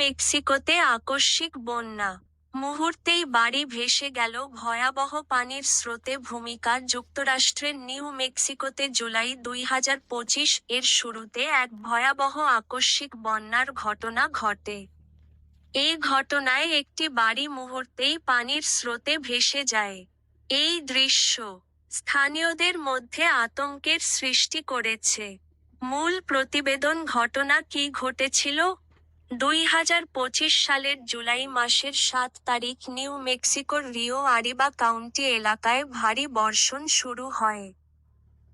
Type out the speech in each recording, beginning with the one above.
মেক্সিকোতে আকস্মিক বন্যা। মুহূর্তেই বাড়ি ভেসে গেল ভয়াবহ পানির স্রোতে ভূমিকা যুক্তরাষ্ট্রের নিউ মেক্সিকোতে জুলাই দুই হাজার পঁচিশ এর শুরুতে এক ভয়াবহ আকস্মিক বন্যার ঘটনা ঘটে। এই ঘটনায় একটি বাড়ি মুহূর্তেই পানির স্রোতে ভেসে যায়। এই দৃশ্য স্থানীয়দের মধ্যে আতঙ্কের সৃষ্টি করেছে। মূল প্রতিবেদন ঘটনা কি ঘটেছিল? দুই হাজার পঁচিশ সালের জুলাই মাসের সাত তারিখ নিউ মেক্সিকোর রিও আরিবা কাউন্টি এলাকায় ভারী বর্ষণ শুরু হয়।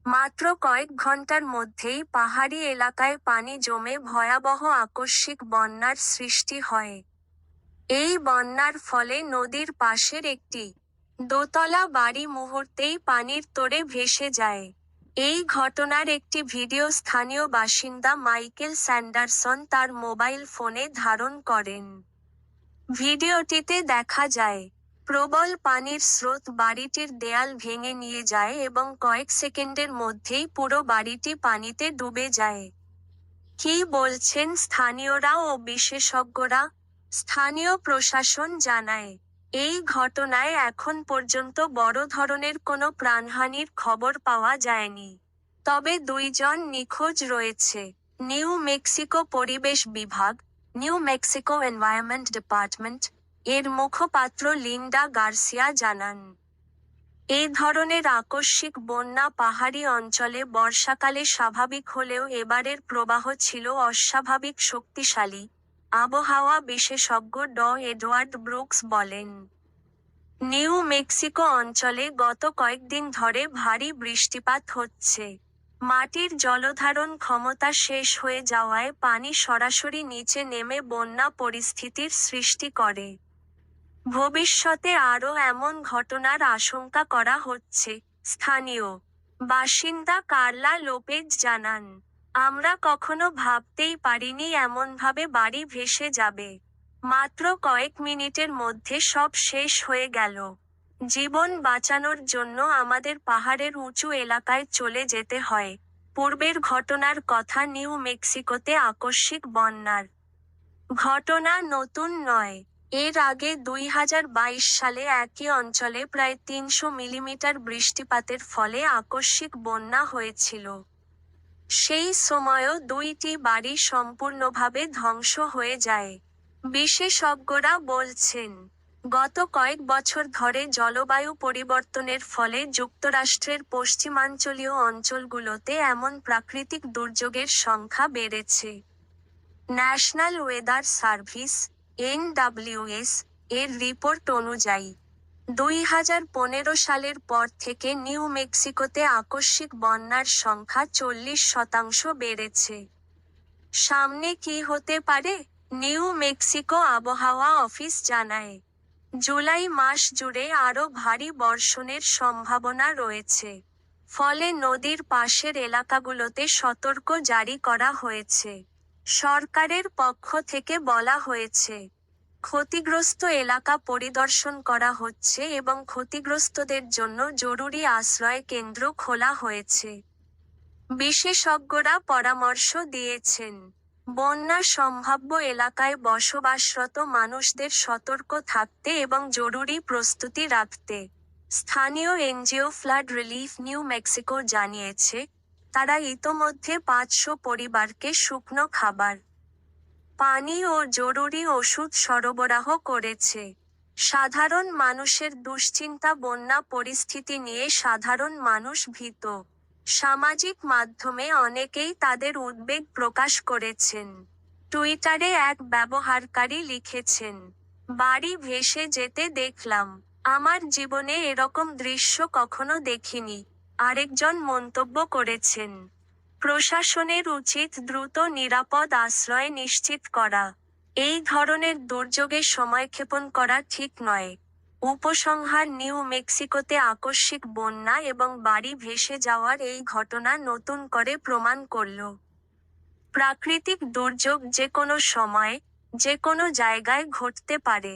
মাত্র কয়েক ঘণ্টার মধ্যেই পাহাড়ি এলাকায় পানি জমে ভয়াবহ আকস্মিক বন্যার সৃষ্টি হয়। এই বন্যার ফলে নদীর পাশের একটি দোতলা বাড়ি মুহূর্তেই পানির তোড়ে ভেসে যায়। এই ঘটনার একটি ভিডিও স্থানীয় বাসিন্দা মাইকেল স্যান্ডারসন তার মোবাইল ফোনে ধারণ করেন। ভিডিওটিতে দেখা যায়, প্রবল পানির স্রোত বাড়িটির দেয়াল ভেঙে নিয়ে যায় এবং কয়েক সেকেন্ডের মধ্যেই পুরো বাড়িটি পানিতে ডুবে যায়। কি বলছেন স্থানীয়রা ও বিশেষজ্ঞরা? স্থানীয় প্রশাসন জানায় এই ঘটনায় এখন পর্যন্ত বড় ধরনের কোনো প্রাণহানির খবর পাওয়া যায়নি। তবে দুইজন নিখোঁজ রয়েছে। নিউ মেক্সিকো পরিবেশ বিভাগ, নিউ মেক্সিকো এনভায়রনমেন্ট ডিপার্টমেন্ট, এর মুখপাত্র লিন্ডা গার্সিয়া জানান এই ধরনের আকস্মিক বন্যা পাহাড়ি অঞ্চলে বর্ষাকালে স্বাভাবিক হলেও এবারের প্রবাহ ছিল অস্বাভাবিক শক্তিশালী। আবহাওয়া বিশেষজ্ঞ ড. এডওয়ার্ড ব্রুকস বলেন, নিউ মেক্সিকো অঞ্চলে গত কয়েকদিন ধরে ভারী বৃষ্টিপাত হচ্ছে। মাটির জলধারণ ক্ষমতা শেষ হয়ে যাওয়ায় পানি সরাসরি নিচে নেমে বন্যা পরিস্থিতির সৃষ্টি করে। ভবিষ্যতে আরও এমন ঘটনার আশঙ্কা করা হচ্ছে, স্থানীয় বাসিন্দা কার্লা লোপেজ জানান। আমরা কখনো ভাবতেই পারিনি এমনভাবে বাড়ি ভেসে যাবে। মাত্র কয়েক মিনিটের মধ্যে সব শেষ হয়ে গেল। জীবন বাঁচানোর জন্য আমাদের পাহাড়ের উঁচু এলাকায় চলে যেতে হয়। পূর্বের ঘটনার কথা নিউ মেক্সিকোতে আকস্মিক বন্যার। ঘটনা নতুন নয়। এর আগে দুই হাজার বাইশ সালে একই অঞ্চলে প্রায় তিনশো মিলিমিটার বৃষ্টিপাতের ফলে আকস্মিক বন্যা হয়েছিল। সেই সময়ও দুইটি বাড়ি সম্পূর্ণভাবে ধ্বংস হয়ে যায়। বিশেষজ্ঞরা বলছেন, গত কয়েক বছর ধরে জলবায়ু পরিবর্তনের ফলে যুক্তরাষ্ট্রের পশ্চিমাঞ্চলীয় অঞ্চলগুলোতে এমন প্রাকৃতিক দুর্যোগের সংখ্যা বেড়েছে। ন্যাশনাল ওয়েদার সার্ভিস, এনডব্লিউএস, এর রিপোর্ট অনুযায়ী দুই হাজার পনেরো সালের পর থেকে নিউ মেক্সিকোতে আকস্মিক বন্যার সংখ্যা চল্লিশ শতাংশ বেড়েছে। সামনে কি হতে পারে? নিউ মেক্সিকো আবহাওয়া অফিস জানায়, জুলাই মাস জুড়ে আরও ভারী বর্ষণের সম্ভাবনা রয়েছে, ফলে নদীর পাশের এলাকাগুলোতে সতর্ক জারি করা হয়েছে, সরকারের পক্ষ থেকে বলা হয়েছে। ক্ষতিগ্রস্ত এলাকা পরিদর্শন করা হচ্ছে এবং ক্ষতিগ্রস্তদের জন্য জরুরি আশ্রয় কেন্দ্র খোলা হয়েছে। বিশেষজ্ঞরা পরামর্শ দিয়েছেন বন্যা সম্ভাব্য এলাকায় বসবাসরত মানুষদের সতর্ক থাকতে এবং জরুরি প্রস্তুতি রাখতে। স্থানীয় NGO flood relief New Mexico জানিয়েছে, তারা ইতোমধ্যে পাঁচশো পরিবারকে শুকনো খাবার পানি ও জরুরি ওষুধ সরবরাহ করেছে। সাধারণ মানুষের দুশ্চিন্তা, বন্যা পরিস্থিতি নিয়ে সাধারণ মানুষ ভীত। সামাজিক মাধ্যমে অনেকেই তাদের উদ্বেগ প্রকাশ করেছেন। টুইটারে এক ব্যবহারকারী লিখেছেন, বাড়ি ভেসে যেতে দেখলাম। আমার জীবনে এরকম দৃশ্য কখনো দেখিনি। আরেকজন মন্তব্য করেছেন প্রশাসনের উচিত দ্রুত নিরাপদ আশ্রয় নিশ্চিত করা। এই ধরনের দুর্যোগে সময়ক্ষেপণ করা ঠিক নয়। উপসংহার নিউ মেক্সিকোতে আকস্মিক বন্যা এবং বাড়ি ভেসে যাওয়ার এই ঘটনা নতুন করে প্রমাণ করল। প্রাকৃতিক দুর্যোগ যে কোনো সময়, যে কোনো জায়গায় ঘটতে পারে।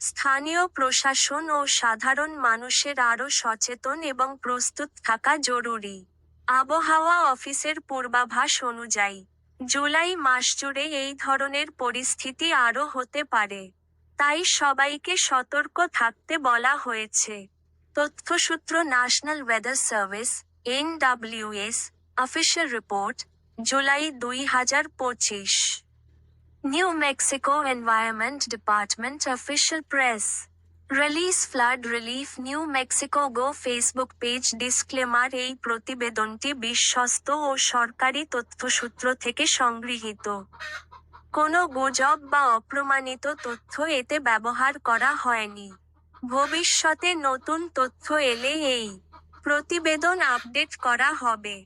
স্থানীয় প্রশাসন ও সাধারণ মানুষের আরও সচেতন এবং প্রস্তুত থাকা জরুরি। আবহাওয়া অফিসের পূর্বাভাস অনুযায়ী, জুলাই মাস জুড়ে এই ধরনের পরিস্থিতি আরও হতে পারে। তাই সবাইকে সতর্ক থাকতে বলা হয়েছে। তথ্যসূত্র National Weather Service, NWS, official report, July দুই হাজার পঁচিশ। New Mexico environment department official press. Release flood relief New Mexico go Facebook page disclaimer এই প্রতিবেদনটি বিশ্বস্ত ও সরকারি তথ্যসূত্র থেকে সংগৃহীত। কোনো গুজব বা অপ্রমাণিত তথ্য এতে ব্যবহার করা হয়নি। ভবিষ্যতে নতুন তথ্য এলে এই প্রতিবেদন আপডেট করা হবে।